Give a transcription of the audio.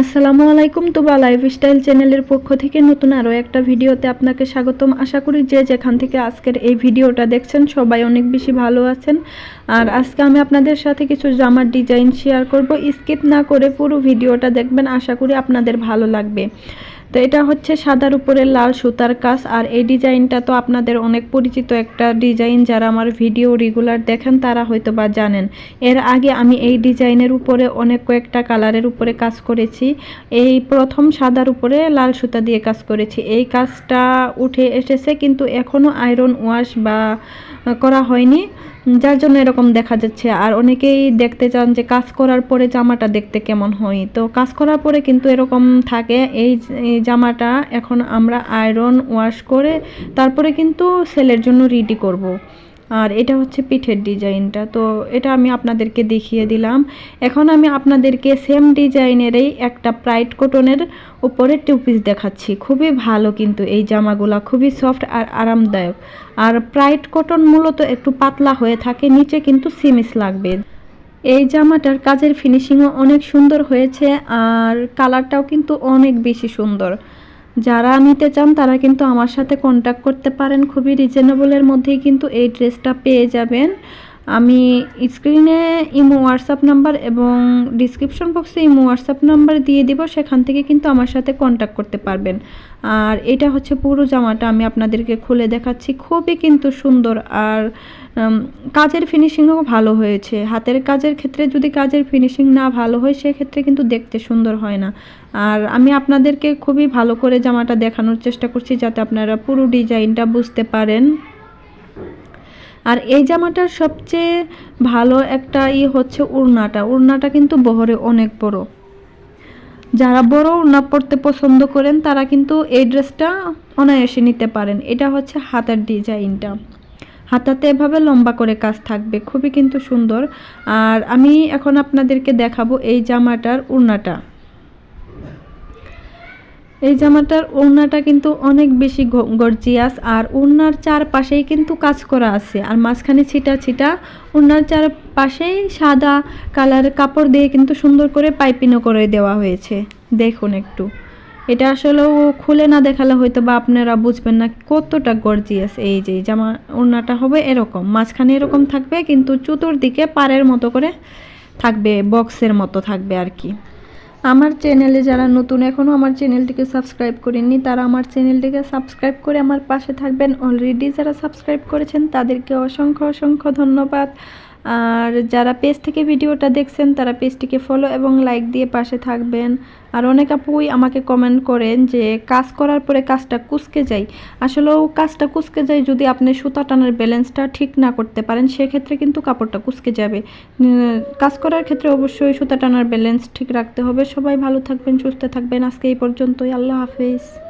আসসালামু আলাইকুম তোবা লাইফস্টাইল চ্যানেলের পক্ষ থেকে নতুন আরও একটা ভিডিওতে আপনাকে স্বাগতম। আশা করি যে যেখান থেকে আজকের এই ভিডিওটা দেখছেন সবাই অনেক বেশি ভালো আছেন। আর আজকে আমি আপনাদের সাথে কিছু জামার ডিজাইন শেয়ার করব। স্কিপ না করে পুরো ভিডিওটা দেখবেন, আশা করি আপনাদের ভালো লাগবে। তো এটা হচ্ছে সাদার উপরে লাল সুতার কাজ, আর এই ডিজাইনটা তো আপনাদের অনেক পরিচিত একটা ডিজাইন, যারা আমার ভিডিও রেগুলার দেখেন তারা হয়তো বা জানেন। এর আগে আমি এই ডিজাইনের উপরে অনেক কয়েকটা কালারের উপরে কাজ করেছি। এই প্রথম সাদার উপরে লাল সুতা দিয়ে কাজ করেছি। এই কাজটা উঠে এসেছে, কিন্তু এখনও আয়রন ওয়াশ বা করা হয়নি। যার জন্য এরকম দেখা যাচ্ছে আর অনেকেই দেখতে চান যে কাজ করার পরে জামাটা দেখতে কেমন হয় তো কাজ করার পরে কিন্তু এরকম থাকে, এই জামাটা এখন আমরা আয়রন ওয়াশ করে তারপরে কিন্তু সেলের জন্য রেডি করব। আর এটা হচ্ছে পিঠের ডিজাইনটা। তো এটা আমি আপনাদেরকে দেখিয়ে দিলাম। এখন আমি আপনাদেরকে সেম ডিজাইনেরই একটা প্রাইড কটনের উপরে টু পিস দেখাচ্ছি। খুবই ভালো কিন্তু এই জামাগুলা, খুবই সফট আর আরামদায়ক। আর প্রাইড কটন মূলত একটু পাতলা হয়ে থাকে, নিচে কিন্তু সিমিস লাগবে। এই জামাটার কাজের ফিনিশিংও অনেক সুন্দর হয়েছে আর কালারটাও কিন্তু অনেক বেশি সুন্দর। যারা নিতে চান, তারা কিন্তু আমার সাথে কন্ট্যাক্ট করতে পারেন। খুবই রিজনেবলের মধ্যেই কিন্তু এই ড্রেসটা পেয়ে যাবেন। আমি স্ক্রিনে ইমো হোয়াটসঅ্যাপ নাম্বার এবং ডিসক্রিপশন বক্সে ইমো হোয়াটসঅ্যাপ নাম্বার দিয়ে দিব, সেখান থেকে কিন্তু আমার সাথে কন্ট্যাক্ট করতে পারবেন। আর এটা হচ্ছে পুরো জামাটা, আমি আপনাদেরকে খুলে দেখাচ্ছি। খুবই কিন্তু সুন্দর আর কাজের ফিনিশিংও ভালো হয়েছে। হাতের কাজের ক্ষেত্রে যদি কাজের ফিনিশিং না ভালো হয়, সেক্ষেত্রে কিন্তু দেখতে সুন্দর হয় না। আর আমি আপনাদেরকে খুবই ভালো করে জামাটা দেখানোর চেষ্টা করছি, যাতে আপনারা পুরো ডিজাইনটা বুঝতে পারেন। আর এই জামাটার সবচেয়ে ভালো একটা ই হচ্ছে উড়নাটা। উড়নাটা কিন্তু বহরে অনেক বড়। যারা বড় উড়না পরতে পছন্দ করেন, তারা কিন্তু এই ড্রেসটা অনায়াসে নিতে পারেন। এটা হচ্ছে হাতের ডিজাইনটা। হাতাতে এভাবে লম্বা করে কাজ থাকবে, খুবই কিন্তু সুন্দর। আর আমি এখন আপনাদেরকে দেখাবো এই জামাটার উড়নাটা। এই জামাটার ওড়নাটা কিন্তু অনেক বেশি গর্জিয়াস, আর ওড়নার চারপাশেই কিন্তু কাজ করা আছে। আর মাঝখানে ছিটা ছিটা, ওড়নার চারপাশেই সাদা কালারের কাপড় দিয়ে কিন্তু সুন্দর করে পাইপিনও করে দেওয়া হয়েছে। দেখুন একটু। এটা আসলেও খুলে না দেখালে হয়তো বা আপনারা বুঝবেন না কতটা গর্জিয়াস এই যে জামা, ওড়নাটা হবে এরকম। মাঝখানে এরকম থাকবে, কিন্তু চতুর্দিকে পাড়ের মতো করে থাকবে, বক্সের মতো থাকবে আর কি। আমার চ্যানেলে যারা নতুন এখনও আমার চ্যানেলটিকে সাবস্ক্রাইব করেননি, তারা আমার চ্যানেলটিকে সাবস্ক্রাইব করে আমার পাশে থাকবেন। অলরেডি যারা সাবস্ক্রাইব করেছেন, তাদেরকে অসংখ্য অসংখ্য ধন্যবাদ। আর যারা পেজ থেকে ভিডিওটা দেখছেন, তারা পেজটিকে ফলো এবং লাইক দিয়ে পাশে থাকবেন। আর অনেক আপুই আমাকে কমেন্ট করেন যে, কাজ করার পরে কাজটা কুচকে যায়? আসলেও কাজটা কুচকে যায় যদি আপনি সুতা টানার ব্যালেন্সটা ঠিক না করতে পারেন, সেক্ষেত্রে কিন্তু কাপড়টা কুচকে যাবে। কাজ করার ক্ষেত্রে অবশ্যই সুতা টানার ব্যালেন্স ঠিক রাখতে হবে। সবাই ভালো থাকবেন, সুস্থ থাকবেন। আজকে এই পর্যন্তই। আল্লাহ হাফিজ।